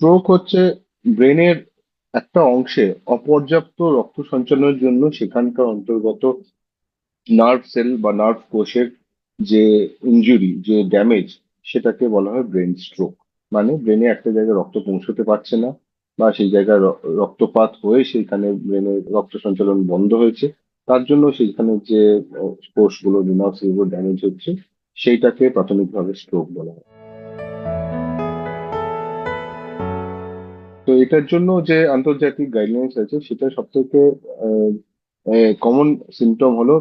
Stroke হচ্ছে ব্রেনের একটা অংশে অপর্যাপ্ত রক্ত সঞ্চালনের জন্য সেখানকার অন্তর্গত নার্ভ সেল বা নার্ভ কোষের যে ইনজুরি যে ড্যামেজ সেটাকে বলা হয় ব্রেন স্ট্রোক মানে ব্রেনে একটা জায়গায় রক্ত পৌঁছতে পারছে না বা সেই জায়গায় রক্তপাত হয়ে সেখানে ব্রেনে রক্ত সঞ্চালন বন্ধ হয়েছে। তার জন্য সেখানে যে কোষগুলো নার্ভ সেলগুলো ড্যামেজ হচ্ছে, সেইটাকে প্রাথমিকভাবে স্ট্রোক বলা হয়। তো এটার জন্য যে আন্তর্জাতিক গাইডলাইন্স আছে, সেটা সব থেকে কমন সিমটম হলো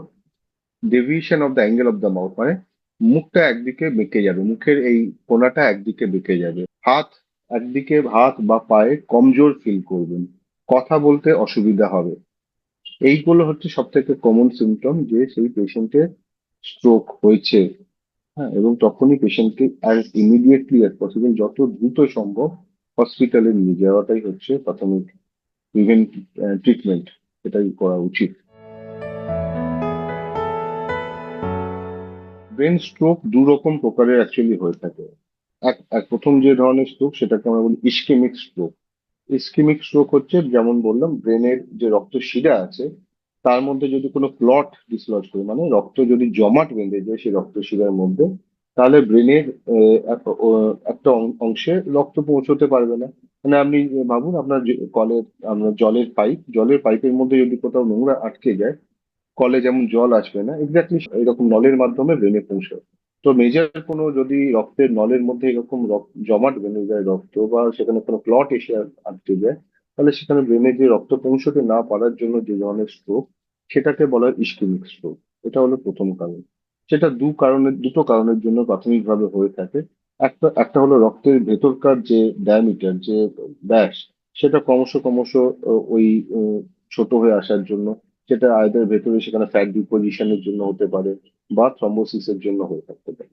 deviation of the angle of the mouth মানে মুখটা একদিকে বেঁকে যাবে, মুখের এই কোণাটা একদিকে বেঁকে যাবে। হাত একদিকে, হাত বা পায়ে কমজোর ফিল করবেন, কথা বলতে অসুবিধা হবে। এইগুলো হচ্ছে সব থেকে কমন সিমটম যে সেই পেশেন্টের স্ট্রোক হয়েছে। হ্যাঁ এবং তখনই পেশেন্টকে অ্যাজ ইমিডিয়েটলি অ্যাজ পসিবল যত দ্রুত সম্ভব হসপিটালে নিয়ে যাওয়াটাই হচ্ছে প্রাথমিক প্রিভেন্ট ট্রিটমেন্ট, এটাই করা উচিত। ব্রেন স্ট্রোক দু রকম প্রকারের অ্যাকচুয়ালি হয়ে থাকে। এক এক, প্রথম যে ধরনের স্ট্রোক সেটাকে আমরা বলি ইস্কেমিক স্ট্রোক ইস্কেমিক স্ট্রোক হচ্ছে, যেমন বললাম ব্রেনের যে রক্ত শিরা আছে, তার মধ্যে যদি কোনো ক্লট ডিসলজ করে মানে রক্ত যদি জমাট বেঁধে যায় সেই রক্ত শিরার মধ্যে তাহলে ব্রেনের একটা অংশে রক্ত পৌঁছতে পারবে না। মানে আপনি, ভাবুন আপনার কলের আমরা জলের পাইপ জলের পাইপের মধ্যে যদি কোথাও নোংরা আটকে যায়, কলে যেমন জল আসবে না এক্স্যাক্টলি এরকম নলের মাধ্যমে ব্রেনে পৌঁছায় তো মেজর কোনো যদি রক্তের নলের মধ্যে এরকম রক্ত, জমাট বেঁধে যায় রক্ত বা সেখানে কোনো ক্লট এসে আটকে যায়, তাহলে সেখানে ব্রেনে যে রক্ত পৌঁছতে না পারার জন্য যে ধরনের স্ট্রোক সেটাকে বলা হয় ইস্কেমিক স্ট্রোক এটা হলো প্রথম কারণ। সেটা দু কারণের, দুটো কারণের জন্য প্রাথমিকভাবে হয়ে থাকে। একটা একটা হলো রক্তের ভেতরকার যে ডায়ামিটার যে ব্যাস, সেটা ক্রমশ ক্রমশ ওই ছোট হয়ে আসার জন্য, সেটা আয়দের ভেতরে সেখানে ফ্যাট ডিপোজিশনের জন্য হতে পারে বা থ্রম্বোসিসের জন্য হয়ে থাকতে পারে।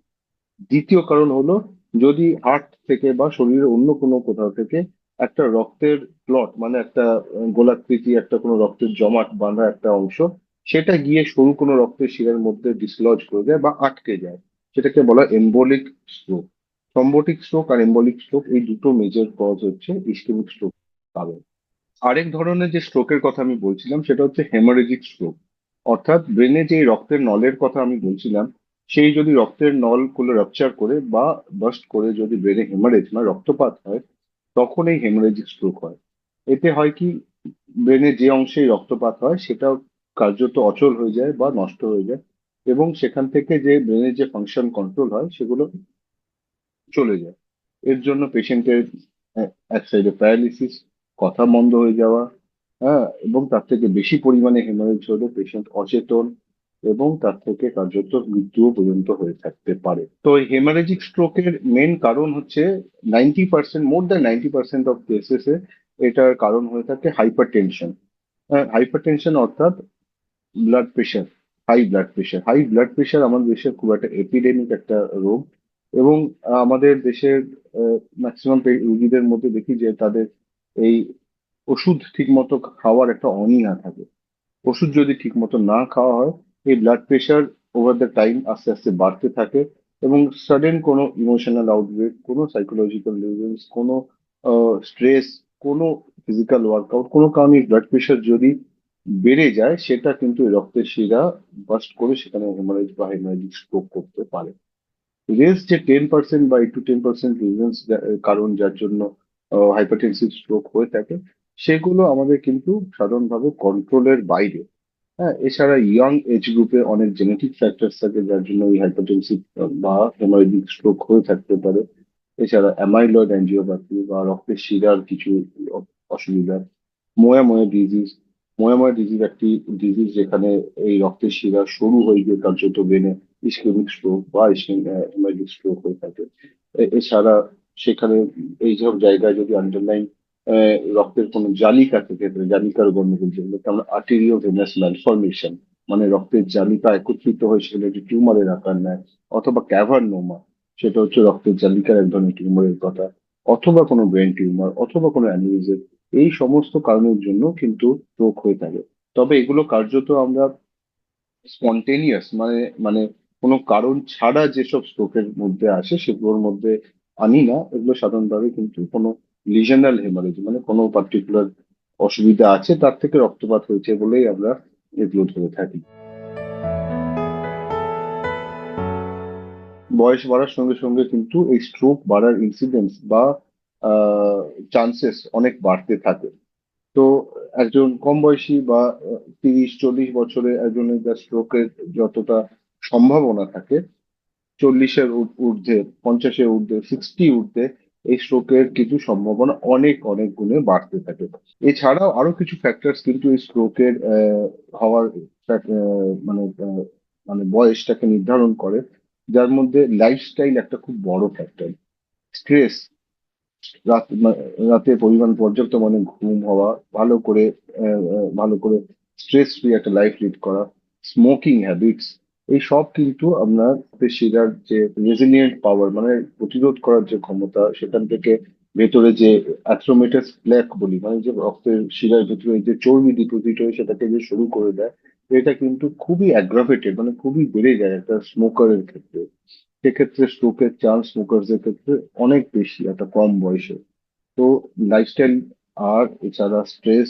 দ্বিতীয় কারণ হলো, যদি হার্ট থেকে বা শরীরের অন্য কোনো কোথাও থেকে একটা রক্তের ক্লট মানে একটা গোলাকৃতি, একটা কোনো রক্তের জমাট বাঁধা একটা অংশ সেটা গিয়ে সরু কোনো রক্তের শিরার মধ্যে ডিসলজ করে যায় বা আটকে যায়। সেটাকে বলা এম্বোলিক স্ট্রোক থ্রম্বোটিক স্ট্রোক আর এম্বোলিক স্ট্রোক এই দুটো মেজর কজ হচ্ছে ইস্কেমিক স্ট্রোক কারণ। আরেক ধরনের যে স্ট্রোকের কথা আমি বলছিলাম, সেটা হচ্ছে হেমারেজিক স্ট্রোক অর্থাৎ ব্রেনে যে রক্তের নলের কথা আমি বলছিলাম, সেই যদি রক্তের নলগুলো রাপচার করে বা বাস্ট করে যদি ব্রেনে হেমারেজ মানে রক্তপাত হয়, তখন এই হেমারেজিক স্ট্রোক হয়। এতে হয় কি ব্রেনে যে অংশে রক্তপাত হয় সেটা কার্যত অচল হয়ে যায় বা নষ্ট হয়ে যায়, এবং সেখান থেকে যে ব্রেনের যে ফাংশন কন্ট্রোল হয়, সেগুলো চলে যায়। এর জন্য পেশেন্টের এক সাইডে প্যারালিসিস কথা বন্ধ হয়ে যাওয়া হ্যাঁ এবং তার থেকে বেশি পরিমাণে হেমারেজ হলে পেশেন্ট অচেতন এবং তার থেকে কার্যত মৃত্যুও পর্যন্ত হয়ে থাকতে পারে। তো এই হেমারেজিক স্ট্রোকের মেন কারণ হচ্ছে ninety percent more than ninety percent of কেসেসে এটার কারণ হয়ে থাকে হাইপার টেনশন হাইপার টেনশন অর্থাৎ blood pressure high blood pressure high blood pressure আমাদের দেশের খুব একটা এপিডেমিক একটা রোগ এবং আমাদের দেশের ম্যাক্সিমাম রুগীদের মধ্যে দেখি যে তাদের এই ওষুধ ঠিকমতো খাওয়ার একটা অনীহা থাকে। ওষুধ যদি ঠিকমতো না খাওয়া হয়, এই blood pressure over the time আস্তে আস্তে বাড়তে থাকে এবং সাডেন কোনো ইমোশনাল আউটব্রেক কোনো সাইকোলজিক্যাল রিজনস কোনো স্ট্রেস কোনো ফিজিক্যাল ওয়ার্কআউট কোনো কারণে ব্লাড প্রেশার যদি বেড়ে যায়, সেটা কিন্তু রক্তের শিরা বাস্ট করে সেখানে হেমারেজ বা হেমারেজিক স্ট্রোক করতে পারে। রেস যে টেন পার্সেন্ট বা eight to ten percent reasons কারণ যার জন্য হাইপারটেনসিভ স্ট্রোক হয়ে থাকে, সেগুলো আমাদের কিন্তু সাধারণভাবে কন্ট্রোলের বাইরে। হ্যাঁ এছাড়া ইয়াং এজ গ্রুপে অনেক জেনেটিক ফ্যাক্টরস থাকে যার জন্য এই হাইপারটেনসিভ বা হেমারেজিক স্ট্রোক হয়ে থাকতে পারে। এছাড়া অ্যামাইলয়েড অ্যাঞ্জিওপ্যাথি বা রক্তের শিরার কিছু অসুবিধা মোয়াময় ডিজিজ মোয়াময় ডিজিজ একটি ডিজিজ যেখানে এই রক্তের শিরা সরু হয়ে গিয়ে কার্যত বেনে ইসকেমিক স্ট্রোক বা হেমারেজিক স্ট্রোক হয়ে থাকে। এছাড়া সেখানে এই সব জায়গায় যদি আন্ডারলাইন রক্তের কোনো জালিকা থেকে থাকে, জালিকার গণ্ডগোল যেগুলোকে আমরা আর্টেরিও ভেনাস ম্যালফরমেশন মানে রক্তের জালিকা একত্রিত হয়ে সেগুলো একটি টিউমারের আকার নেয় অথবা ক্যাভারনোমা সেটা হচ্ছে রক্তের জালিকার এক ধরনের টিউমারের কথা অথবা কোনো ব্রেন টিউমার অথবা কোনো অ্যানিউরিজম এই সমস্ত কারণের জন্য কিন্তু স্ট্রোক হয়ে থাকে। তবে এগুলো কার্যত আমরা স্পন্টেনিয়াস মানে মানে কোনো কারণ ছাড়া যেসব স্ট্রোকের মধ্যে আসে সেগুলোর মধ্যে আনি না। এগুলো সাধারণভাবে কিন্তু কোনো লিজনাল হেমারেজ মানে কোনো পার্টিকুলার অসুবিধা আছে, তার থেকে রক্তপাত হয়েছে বলেই আমরা এগুলো ধরে থাকি। বয়স বাড়ার সঙ্গে সঙ্গে কিন্তু এই স্ট্রোক বাড়ার ইনসিডেন্স বা চান্সেস অনেক বাড়তে থাকে। তো একজন কম বয়সী বা তিরিশ, চল্লিশ বছরে একজনের যা স্ট্রোকের যতটা সম্ভাবনা থাকে, চল্লিশের ঊর্ধ্বে, পঞ্চাশের ঊর্ধ্বে সিক্সটি ঊর্ধ্বে এই স্ট্রোকের কিছু সম্ভাবনা অনেক অনেক গুণে বাড়তে থাকে। এছাড়াও আরও কিছু ফ্যাক্টরস কিন্তু এই স্ট্রোকের হওয়ার মানে মানে বয়সটাকে নির্ধারণ করে, যার মধ্যে লাইফস্টাইল একটা খুব বড় ফ্যাক্টর স্ট্রেস রাত রাতে পরিমাণ পর্যাপ্ত মানে ঘুম হওয়া, ভালো করে ভালো করে স্ট্রেস ফ্রি একটা লাইফ লিড করা স্মোকিং হ্যাবিটস এই সব কিন্তু আপনার শিরার যে রেজিলিয়েন্ট পাওয়ার মানে প্রতিরোধ করার যে ক্ষমতা, সেখান থেকে ভেতরে যে অ্যাথ্রোমেটাস প্ল্যাক বলি মানে যে রক্তের শিরার ভেতরে যে চর্বি ডিপোজিট হয়ে সেটাকে যে শুরু করে দেয়, এটা কিন্তু খুবই অ্যাগ্রাভেটেড মানে খুবই বেড়ে যায় একটা স্মোকারের ক্ষেত্রে। সেক্ষেত্রে স্ট্রোকের চান্স স্মোকারদের ক্ষেত্রে অনেক বেশি, একটা কম বয়সে। তো লাইফস্টাইল আর এছাড়া স্ট্রেস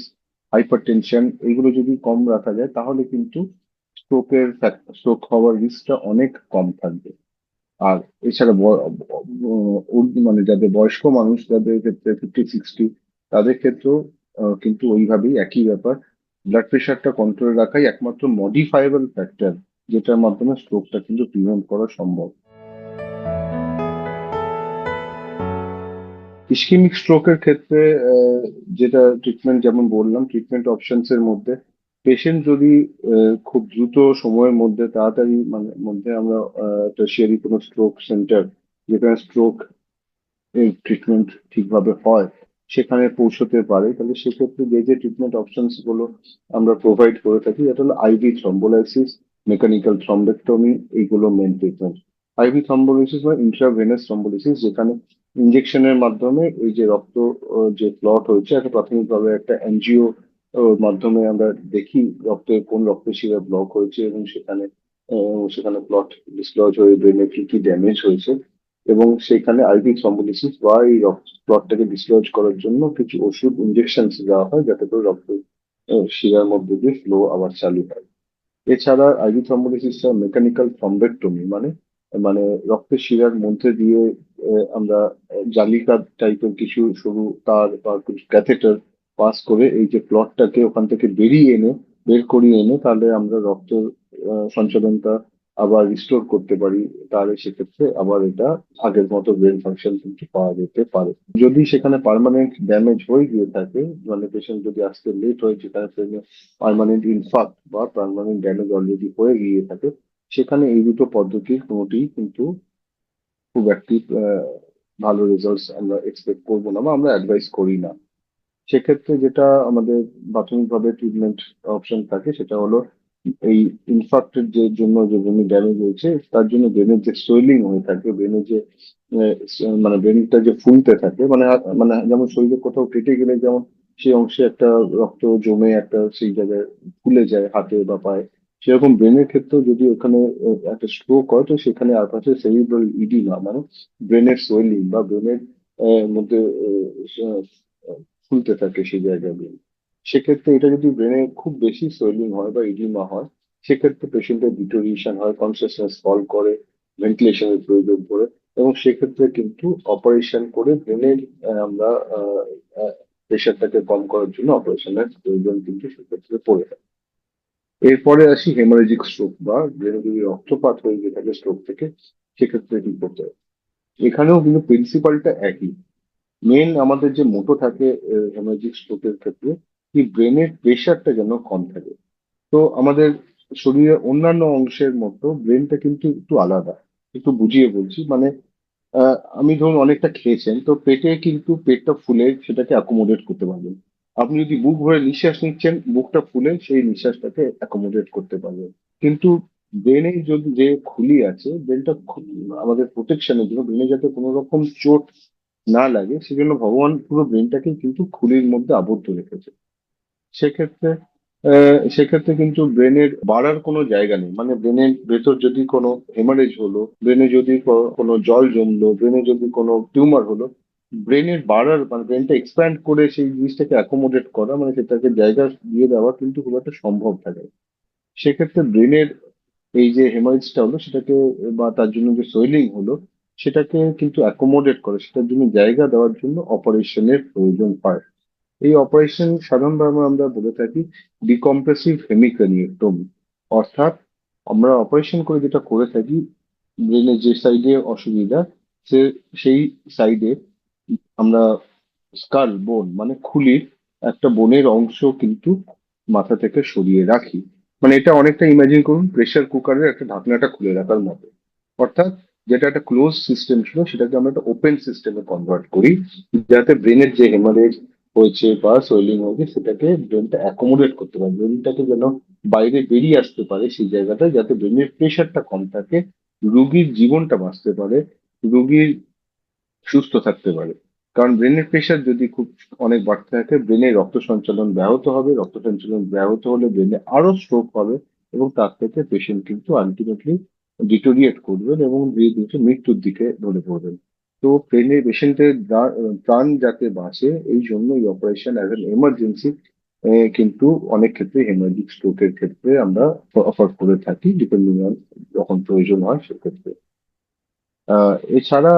হাইপার টেনশন এগুলো যদি কম রাখা যায়, তাহলে কিন্তু স্ট্রোকের স্ট্রোক হওয়ার রিস্কটা অনেক কম থাকবে। আর এছাড়া মানে যাদের বয়স্ক মানুষ, যাদের ক্ষেত্রে ফিফটি সিক্সটি তাদের ক্ষেত্রেও কিন্তু ওইভাবেই একই ব্যাপার। ব্লাড প্রেশারটা কন্ট্রোলে রাখাই একমাত্র মডিফাইবল ফ্যাক্টর যেটার মাধ্যমে স্ট্রোকটা কিন্তু প্রিভেন্ট করা সম্ভব। ইসকিমিক স্ট্রোকের ক্ষেত্রে যেটা ট্রিটমেন্ট যেমন বললাম ট্রিটমেন্ট অপশনস এর মধ্যে পেশেন্ট যদি খুব দ্রুত সময়ের মধ্যে, তাড়াতাড়ি মানে মধ্যে আমরা টার্সিয়ারি কোনো স্ট্রোক সেন্টার যেখানে স্ট্রোক এর ট্রিটমেন্ট ঠিকভাবে হয়, সেখানে পৌঁছতে পারে, তাহলে সেক্ষেত্রে যে যে ট্রিটমেন্ট অপশনসগুলো আমরা প্রোভাইড করে থাকি, এটা হলো আইভি থ্রম্বোলাইসিস মেকানিক্যাল থ্রম্বেক্টমি এইগুলো মেন ট্রিটমেন্ট আইভি থ্রম্বোলাইসিস বা ইন্ট্রাভেনাস থ্রম্বোলাইসিস যেখানে ইনজেকশনের মাধ্যমে এই যে রক্ত যে ক্লট হয়েছে, একটা প্রাথমিকভাবে একটা এনজিও মাধ্যমে আমরা দেখি রক্তের কোন রক্ত শিরা ব্লক হয়েছে এবং সেখানে সেখানে ক্লট ডিসলজ হয়ে ব্রেনে কি কি ড্যামেজ হয়েছে এবং সেখানে আইভি থ্রম্বোলিসিস বা এই রক্ত ক্লটটাকে ডিসলজ করার জন্য কিছু ওষুধ ইনজেকশন দেওয়া হয় যাতে করে রক্ত শিরার মধ্যে দিয়ে ফ্লো আবার চালু হয়। এছাড়া আইভি থ্রম্বোলিসিসটা মেকানিক্যাল থ্রম্বেক্টমি মানে মানে রক্তের শিরার মধ্যে দিয়ে আমরা জালিকা টাইপের কিছু সরু তার বা কিছু ক্যাথেটার পাস করে এই যে ক্লটটাকে ওখান থেকে বেরিয়ে এনে, বের করিয়ে এনে তাহলে আমরা রক্ত সঞ্চালনটা আবার রিস্টোর করতে পারি। তাহলে সেক্ষেত্রে আবার এটা আগের মতো ব্রেন ফাংশন কিন্তু পাওয়া যেতে পারে। যদি সেখানে পারমানেন্ট ড্যামেজ হয়ে গিয়ে থাকে মানে পেশেন্ট যদি আসতে লেট হয়, যেখানে পার্মানেন্ট ইনফাক্ট বা পার্মানেন্ট ড্যামেজ অলরেডি হয়ে গিয়ে থাকে, সেখানে এই দুটো পদ্ধতির কোনোটিই কিন্তু খুব একটি ভালো রেজাল্টস আমরা এক্সপেক্ট করব না বা আমরা অ্যাডভাইস করি না। সেক্ষেত্রে যেটা আমাদের প্রাথমিকভাবে ট্রিটমেন্ট অপশন থাকে সেটা হলো এই ইনফাক্টের যে জন্য যে ব্রেনে ড্যামেজ হয়েছে, তার জন্য ব্রেনের যে সোয়েলিং হয়ে থাকে ব্রেনে যে মানে ব্রেনটা যে ফুলতে থাকে মানে মানে যেমন শরীরে কোথাও কেটে গেলে যেমন সেই অংশে একটা রক্ত জমে একটা সেই জায়গায় ফুলে যায় হাতে বা পায়ে সেরকম ব্রেনের ক্ষেত্রেও যদি ওখানে একটা স্ট্রোক হয়, তো সেখানে আর পাশে সেরিব্রাল ইডিমা মানে ব্রেনের সোয়েলিং বা ব্রেনের মধ্যে ফুলতে থাকে সেই জায়গাগুলো সেক্ষেত্রে এটা যদি ব্রেনে খুব বেশি সোয়েলিং হয় বা ইডিমা হয়, সেক্ষেত্রে পেশেন্টের ডিটোরিয়েশন হয় কনসিয়াসনেস ফল করে ভেন্টিলেশনের প্রয়োজন পড়ে, এবং সেক্ষেত্রে কিন্তু অপারেশন করে ব্রেনের আমরা প্রেশারটাকে কম করার জন্য অপারেশনের প্রয়োজন কিন্তু সেক্ষেত্রে পড়ে থাকে। এরপরে আসি হেমারেজিক স্ট্রোক বা যদি রক্তপাত হয়ে গিয়ে থাকে স্ট্রোক থেকে, সেক্ষেত্রে কি করতে হবে? এখানেও কিন্তু প্রিন্সিপালটা একই। মেন আমাদের যে মোটো থাকে হেমারেজিক স্ট্রোকের ক্ষেত্রে, কি ব্রেনের প্রেশারটা যেন কম থাকে। তো আমাদের শরীরের অন্যান্য অংশের মতো ব্রেনটা কিন্তু একটু আলাদা। একটু বুঝিয়ে বলছি মানে আমি ধরুন অনেকটা খেয়েছেন, তো পেটে কিন্তু পেটটা ফুলে সেটাকে অ্যাকোমোডেট করতে পারবেন। আপনি যদি বুক ভরে নিঃশ্বাস নিচ্ছেন, বুকটা ফুলে সেই নিঃশ্বাসটাকে অ্যাকোমোডেট করতে পারবেন। কিন্তু ব্রেনে যদি যে খুলি আছে ব্রেনটা আমাদের প্রোটেকশনের জন্য ব্রেনে যাতে কোনো রকম চোট না লাগে, সেজন্য ভগবান পুরো ব্রেনটাকে কিন্তু খুলির মধ্যে আবদ্ধ রেখেছে। সেক্ষেত্রে সেক্ষেত্রে কিন্তু ব্রেনের বাড়ার কোনো জায়গা নেই। মানে ব্রেনের ভেতর যদি কোনো হেমারেজ হলো ব্রেনে যদি কোনো জল জমলো ব্রেনে যদি কোনো টিউমার হলো ব্রেনের বাড়ার মানে ব্রেনটা এক্সপ্যান্ড করে সেই জিনিসটাকে অ্যাকোমোডেট করা মানে সেটাকে জায়গা দিয়ে দেওয়া কিন্তু খুব একটা সম্ভব থাকে সেক্ষেত্রে ব্রেনের এই যে হেমারেজটা হলো, সেটাকে বা তার জন্য যে সোয়েলিং হলো, সেটাকে কিন্তু অ্যাকোমোডেট করে, সেটার জন্য জায়গা দেওয়ার জন্য অপারেশনের প্রয়োজন হয়। এই অপারেশন সাধারণভাবে আমরা বলে থাকি ডিকম্প্রেসিভ হেমিক্রেনিওটমি অর্থাৎ আমরা অপারেশন করে যেটা করে থাকি ব্রেনের যে সাইডে অসুবিধা, সে, সেই সাইডে আমরা স্কাল বোন মানে খুলির একটা বোনের অংশ কিন্তু মাথা থেকে সরিয়ে রাখি। মানে এটা অনেকটা ইমাজিন করুন প্রেশার কুকারের একটা ঢাকনাটা খুলে রাখার মতো। অর্থাৎ যেটা একটা ক্লোজ সিস্টেম ছিল, সেটাকে আমরা একটা ওপেন সিস্টেমে কনভার্ট করি, যাতে ব্রেনের যে হেমারেজ হয়েছে বা সোয়েলিং হয়েছে, সেটাকে ব্রেনটা অ্যাকোমোডেট করতে পারে। ব্রেনটাকে যেন বাইরে বেরিয়ে আসতে পারে সেই জায়গাটায়, যাতে ব্রেনের প্রেশারটা কম থাকে, রুগীর জীবনটা বাঁচতে পারে, রুগীর সুস্থ থাকতে পারে। কারণ ব্রেনের প্রেশার যদি খুব অনেক বাড়তে থাকে ব্রেনে রক্ত সঞ্চালন ব্যাহত হবে। রক্ত সঞ্চালন ব্যাহত হলে ব্রেনে আরও স্ট্রোক হবে এবং তার থেকে পেশেন্ট কিন্তু আলটিমেটলি ডিটোরিয়েট করবেন এবং ধীরে মৃত্যুর দিকে ধরে পড়বেন। তো ব্রেনের পেশেন্টের প্রাণ যাতে বাঁচে, এই জন্য এই অপারেশন অ্যাজ এন এমার্জেন্সি কিন্তু অনেক ক্ষেত্রে হেমারেজিক স্ট্রোকের ক্ষেত্রে আমরা অফার করে থাকি ডিপেন্ডিং অন যখন প্রয়োজন হয় সেক্ষেত্রে। এছাড়া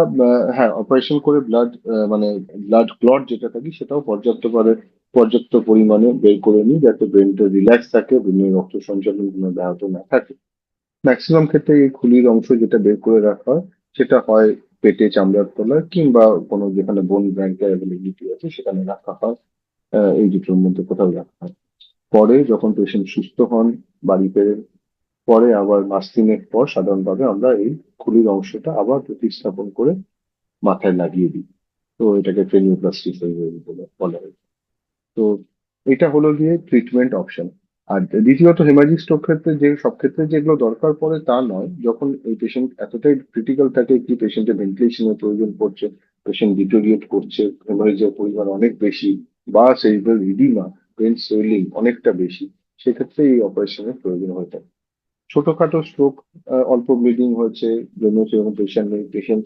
হ্যাঁ অপারেশন করে ব্লাড মানে ব্লাড ক্লট যেটা থাকে সেটাও পর্যাপ্ত করে, পর্যাপ্ত পরিমাণে বের করে নিই যাতে ব্রেনটা রিল্যাক্স থাকে ব্রেনের রক্ত সঞ্চালন কোনো ব্যাহত না থাকে। ম্যাক্সিমাম ক্ষেত্রে এই খুলির অংশ যেটা বের করে রাখা হয়, সেটা হয় পেটে চামড়ার তলায় কিংবা কোনো যেখানে বোন ব্যাংকের অ্যাভেলেবিলিটি আছে, সেখানে রাখা হয়। এই দুটোর মধ্যে কোথাও রাখা হয়। পরে যখন পেশেন্ট সুস্থ হন বাড়ি ফেরেন পরে আবার মাস তিনেক পর সাধারণভাবে আমরা এই খুলির অংশটা আবার প্রতিস্থাপন করে মাথায় লাগিয়ে দিই। তো এটাকে ক্রেনিওপ্লাস্টি সার্জারি বলে বলা হয়। তো এটা হলো গিয়ে ট্রিটমেন্ট অপশন আর দ্বিতীয়ত হেমাজিক ক্ষেত্রে যে সব ক্ষেত্রে যেগুলো দরকার পড়ে তা নয়। যখন এই পেশেন্ট এতটাই ক্রিটিক্যাল থাকে কি পেশেন্টের ভেন্টিলেশনের প্রয়োজন পড়ছে পেশেন্ট ডিটোরিয়েট করছে হেমারেজের পরিমাণ অনেক বেশি বা সেরিব্রাল ইডিমা ব্রেন সোয়েলিং অনেকটা বেশি, সেক্ষেত্রে এই অপারেশনের প্রয়োজন হয়ে থাকে। ছোটখাটো স্ট্রোক অল্প ব্লিডিং হয়েছে, জন্য সেরকম পেশেন্ট নেই পেশেন্ট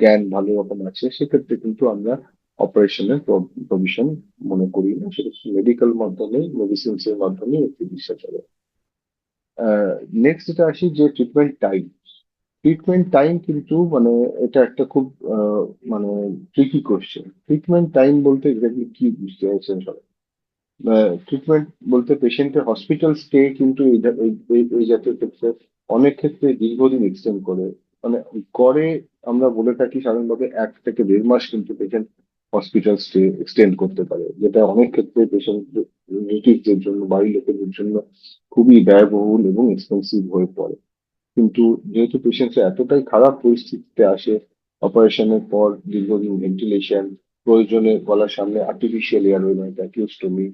জ্ঞান ভালো রকম আছে, সেক্ষেত্রে কিন্তু আমরা অপারেশনের প্রভিশন মনে করি না, সেটা মেডিকেল মাধ্যমে মেডিসিনস এর মাধ্যমে চিকিৎসা চলে নেক্সট যেটা আসি যে ট্রিটমেন্ট টাইম ট্রিটমেন্ট টাইম কিন্তু মানে এটা একটা খুব মানে ট্রিকি কোশ্চেন ট্রিটমেন্ট টাইম বলতে এক্স্যাক্টলি কি বুঝতে চাইছেন সবাই? ট্রিটমেন্ট বলতে পেশেন্টের হসপিটাল স্টে কিন্তু এই জাতীয় ক্ষেত্রে অনেক ক্ষেত্রে দীর্ঘদিন এক্সটেন্ড করে। মানে করে আমরা বলে থাকি সাধারণভাবে এক থেকে দেড় মাস কিন্তু পেশেন্ট হসপিটাল স্টে এক্সটেন্ড করতে পারে, যেটা অনেক ক্ষেত্রে পেশেন্ট জন্য, বাড়ির লোকেদের জন্য খুবই ব্যয়বহুল এবং এক্সপেন্সিভ হয়ে পড়ে। কিন্তু যেহেতু পেশেন্ট এতটাই খারাপ পরিস্থিতিতে আসে অপারেশনের পর দীর্ঘদিন ভেন্টিলেশন প্রয়োজনে গলার সামনে আর্টিফিশিয়াল এয়ারওয়ে মানে ট্যাকিওস্টোমি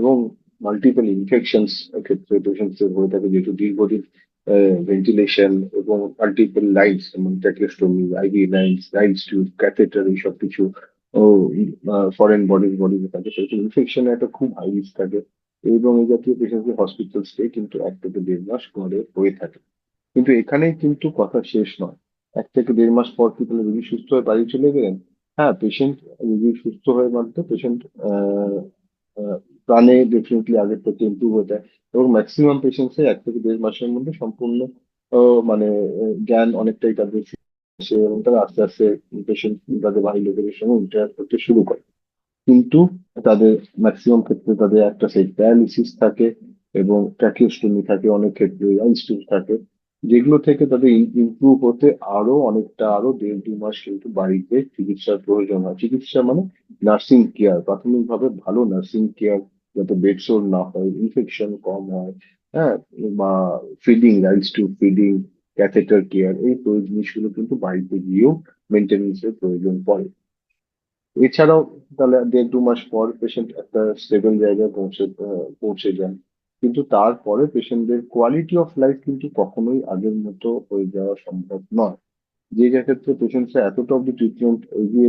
এবং মাল্টিপল ইনফেকশনস ক্ষেত্রে পেশেন্টসের হয়ে থাকে যেহেতু দীর্ঘদিন ভেন্টিলেশন এবং মাল্টিপল লাইন্স যেমন tracheostomy IV lines lines tube catheter এইসব কিছু ফরেন বডির বডিতে থাকে। সেরকম ইনফেকশনের একটা খুব হাই রিস্ক থাকে এবং এই জাতীয় পেশেন্টদের হসপিটাল স্টে কিন্তু এক থেকে দেড় মাস পরে হয়ে থাকে। কিন্তু এখানেই কিন্তু কথা শেষ নয়। এক থেকে দেড় মাস পর কি তাহলে রোগী সুস্থ হয়ে বাড়ি চলে গেলেন? হ্যাঁ পেশেন্ট রোগী সুস্থ হয়ে মানতে পেশেন্ট প্রাণে ডেফিনেটলি আগের থেকে ইমপ্রুভ হয়ে যায়। এবং ম্যাক্সিমাম পেশেন্টসে এক থেকে দেড় মাসের মধ্যে সম্পূর্ণ মানে জ্ঞান অনেকটাই তাদের আসে এবং তারা আস্তে আস্তে পেশেন্ট তাদের বাড়ির লোকেদের সঙ্গে ইন্টারাক্ট করতে শুরু করে। কিন্তু তাদের ম্যাক্সিমাম ক্ষেত্রে তাদের একটা সেই প্যারালিসিস থাকে এবং ট্র্যাকিওস্টোমি থাকে, অনেক ক্ষেত্রে থাকে। যেগুলো থেকে তাদের ইমপ্রুভ হতে আরও অনেকটা, আরও দেড় দু মাস কিন্তু বাড়িতে চিকিৎসার প্রয়োজন হয়। চিকিৎসা মানে নার্সিং কেয়ার প্রাথমিকভাবে ভালো নার্সিং কেয়ার যাতে বেডসোর না হয় ইনফেকশন কম হয় হ্যাঁ বা feeding Ryle's to feeding catheter care এই জিনিসগুলো কিন্তু বাড়িতে গিয়েও মেনটেন্যান্সের প্রয়োজন পড়ে। এছাড়াও তাহলে দেড় দু মাস পর পেশেন্ট একটা স্টেবল জায়গায় পৌঁছে পৌঁছে যান। কিন্তু তারপরে পেশেন্টদের কোয়ালিটি অফ লাইফ কিন্তু কখনোই আগের মতো হয়ে যাওয়া সম্ভব নয়। যে যে ক্ষেত্রে পেশেন্টরা এতটা অব্দি ট্রিটমেন্ট এগিয়ে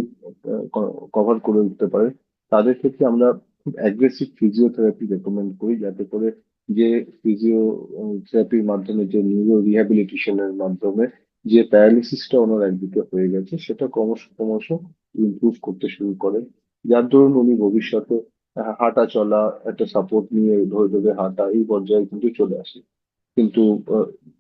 কভার করে উঠতে পারে, তাদের ক্ষেত্রে আমরা খুব অ্যাগ্রেসিভ ফিজিওথেরাপি রেকমেন্ড করি, যাতে করে যে ফিজিওথেরাপির মাধ্যমে, যে নিউরো রিহ্যাবিলিটেশনের মাধ্যমে যে প্যারালিসিসটা ওনার একদিকে হয়ে গেছে, সেটা ক্রমশ ক্রমশ ইমপ্রুভ করতে শুরু করে যার দরুন উনি ভবিষ্যতে হাঁটা চলা, একটা সাপোর্ট নিয়ে ধরে ধরে হাঁটা, এই পর্যায়ে কিন্তু চলে আসে। কিন্তু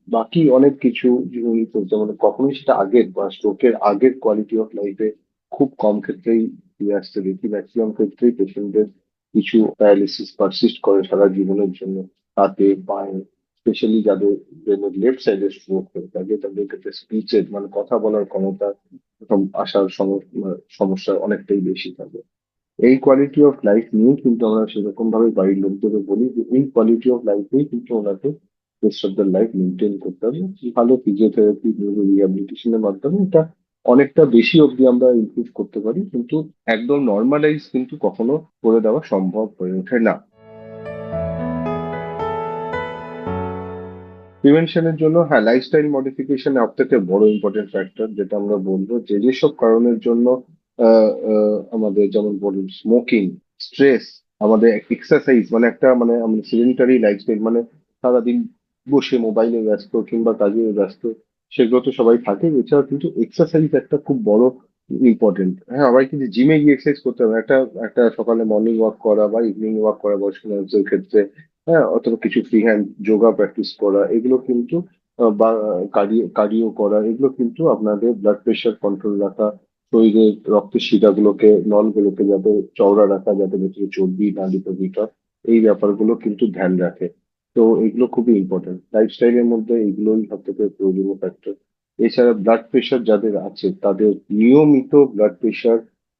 বাকি অনেক কিছু উনি করতে মানে কখনোই সেটা আগের বা স্ট্রোকের আগের কোয়ালিটি অফ লাইফে খুব কম ক্ষেত্রেই ফিরে আসতে দেখি ম্যাক্সিমাম ক্ষেত্রেই পেশেন্টদের কিছু প্যারালিসিস পারসিস্ট করে সারা জীবনের জন্য। হাতে, পায়ে স্পেশালি যাদের ব্রেনের লেফট সাইডে স্ট্রোক হয়ে থাকে, তাদের ক্ষেত্রে স্পিচের মানে কথা বলার ক্ষমতা আসার সম- সমস্যা অনেকটাই বেশি থাকে। এই কোয়ালিটি অফ লাইফ নিয়েও কিন্তু আমরা সেরকম ভাবে বাড়ির লোকদেরকে বলি যে, এই কোয়ালিটি অফ লাইফেই কিন্তু ওনাকে rest of the life maintain করতে হবে। ভালো ফিজিওথেরাপি রিহ্যাবিলিটেশনের মাধ্যমে এটা অনেকটা বেশি অবধি আমরা ইমপ্রুভ করতে পারি, কিন্তু একদম নর্মালাইজ কিন্তু কখনো করে দেওয়া সম্ভব হয়ে ওঠে না। প্রিভেনশনের জন্য হ্যাঁ লাইফস্টাইল মডিফিকেশন সব থেকে বড় ইম্পর্টেন্ট ফ্যাক্টর যেটা আমরা বলব যে, যেসব কারণের জন্য আমাদের যেমন বলুন স্মোকিং স্ট্রেস আমাদের এক্সারসাইজ মানে একটা মানে আমাদের সিডেন্টারি লাইফস্টাইল মানে সারাদিন বসে মোবাইলে ব্যস্ত কিংবা কাজে ব্যস্ত, সেগুলো তো সবাই থাকে। এছাড়া কিন্তু এক্সারসাইজ একটা খুব বড় ইম্পর্টেন্ট হ্যাঁ সবাই কিন্তু জিমে গিয়ে এক্সারসাইজ করতে হবে। একটা একটা সকালে মর্নিং ওয়াক করা বা ইভিনিং ওয়াক করা, বয়স্ক মানুষদের ক্ষেত্রে হ্যাঁ অথবা কিছু ফ্রি হ্যান্ড যোগা প্র্যাকটিস করা, এগুলো কিন্তু বা কার্ডিও করা, এগুলো কিন্তু আপনাদের ব্লাড প্রেশার কন্ট্রোল রাখা শরীরের রক্তের শিরাগুলোকে, নলগুলোকে যাতে চওড়া রাখা, যাতে ভেতরে চর্বি না দিতে ভিতর এই ব্যাপারগুলো কিন্তু ধ্যান রাখে। তো এগুলো খুবই ইম্পর্টেন্ট লাইফস্টাইলের মধ্যে এইগুলোই সব থেকে প্রয়োজনীয় ফ্যাক্টর এছাড়া ব্লাড প্রেশার যাদের আছে, তাদের নিয়মিত ব্লাড প্রেশার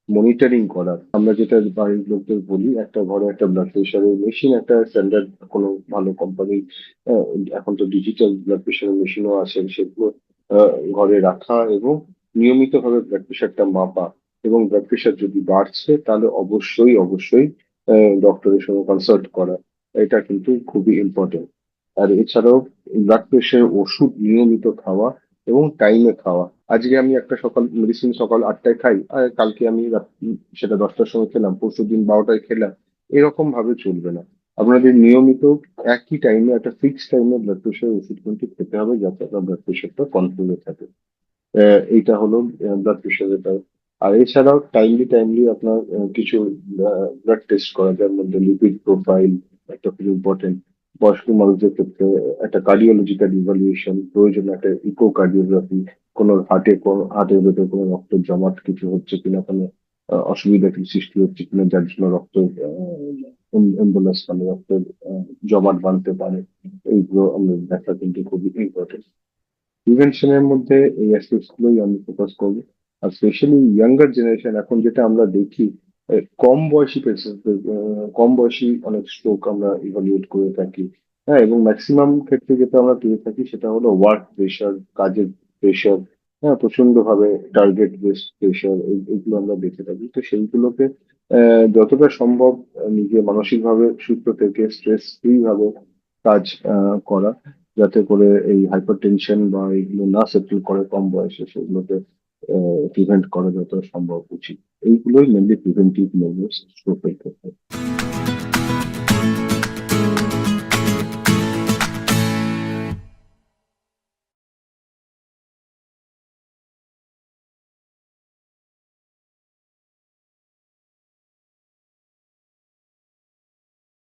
মনিটরিং করা। আমরা যেটা বাড়ির লোকদের বলি, একটা ঘরে একটা ব্লাড প্রেশারের মেশিন একটা স্ট্যান্ডার্ড কোনো ভালো কোম্পানি এখন তো ডিজিটাল ব্লাড প্রেশারের মেশিনও আছে, সেগুলো ঘরে রাখা এবং নিয়মিতভাবে ব্লাড প্রেশারটা মাপা এবং ব্লাড প্রেশার যদি বাড়ছে, তাহলে অবশ্যই অবশ্যই ডক্টরের সঙ্গে কনসাল্ট করা। এটা কিন্তু খুবই ইম্পর্টেন্ট আর এছাড়াও ব্লাড প্রেশার ওষুধ নিয়মিত খাওয়া এবং টাইমে খাওয়া। আজকে আমি একটা সকাল মেডিসিন সকাল আটটায় খাই, আর কালকে আমি সেটা দশটার সময় খেলাম, পরশু দিন বারোটায় খেলাম, এরকম ভাবে চলবে না। আপনাদের নিয়মিত একই টাইমে একটা ফিক্স টাইমে ব্লাড প্রেশার ওষুধ কিন্তু খেতে হবে যাতে আপনার ব্লাড প্রেশারটা কন্ট্রোলে থাকে। এইটা হলো ব্লাড প্রেশার প্রেশারের আর এছাড়াও টাইমলি টাইমলি আপনার কিছু ব্লাড টেস্ট করা যার মধ্যে লিপিড প্রোফাইল একটা খুব ইম্পর্টেন্ট বয়স্ক মানুষদের ক্ষেত্রে একটা কার্ডিওলজিক্যাল ইভালুয়েশন প্রয়োজন একটা ইকো কার্ডিওগ্রাফি কোনো হার্টে কোনো হার্টের ভেতরে কোনো রক্ত জমাট কিছু হচ্ছে কিনা, কোনো অসুবিধা কিছু সৃষ্টি হচ্ছে কিনা, যার জন্য রক্ত এম্বুলেন্স মানে রক্তের জমাট বাঁধতে পারে, এইগুলো আমরা দেখা কিন্তু খুবই ইম্পর্টেন্ট প্রিভেনশনের মধ্যে এই অ্যাসপেক্টস গুলোই আমি ফোকাস করব। আর স্পেশালি ইয়াঙ্গার জেনারেশন এখন যেটা আমরা দেখি কম বয়সী পেশেন্টদের কম বয়সী অনেক স্ট্রোক আমরা ইভালুয়েট করে থাকি। হ্যাঁ এবং ম্যাক্সিমাম ক্ষেত্রে যেটা আমরা পেয়ে থাকি সেটা হলো ওয়ার্ক প্রেশার কাজের প্রেশার হ্যাঁ প্রচণ্ড ভাবে টার্গেট বেসড প্রেশার এগুলো আমরা দেখে থাকি। তো সেইগুলোকে যতটা সম্ভব নিজে মানসিকভাবে সুস্থ থেকে স্ট্রেস ফ্রি ভাবে কাজ করা। যাতে করে এই হাইপার টেনশন বা এইগুলো না সেটেল করে কম বয়সে সেগুলোকে প্রিভেন্ট করা যত সম্ভব উচিত। এইগুলোই মেনলি প্রিভেন্টিভ মেজার্স স্ট্রোকের ক্ষেত্রে।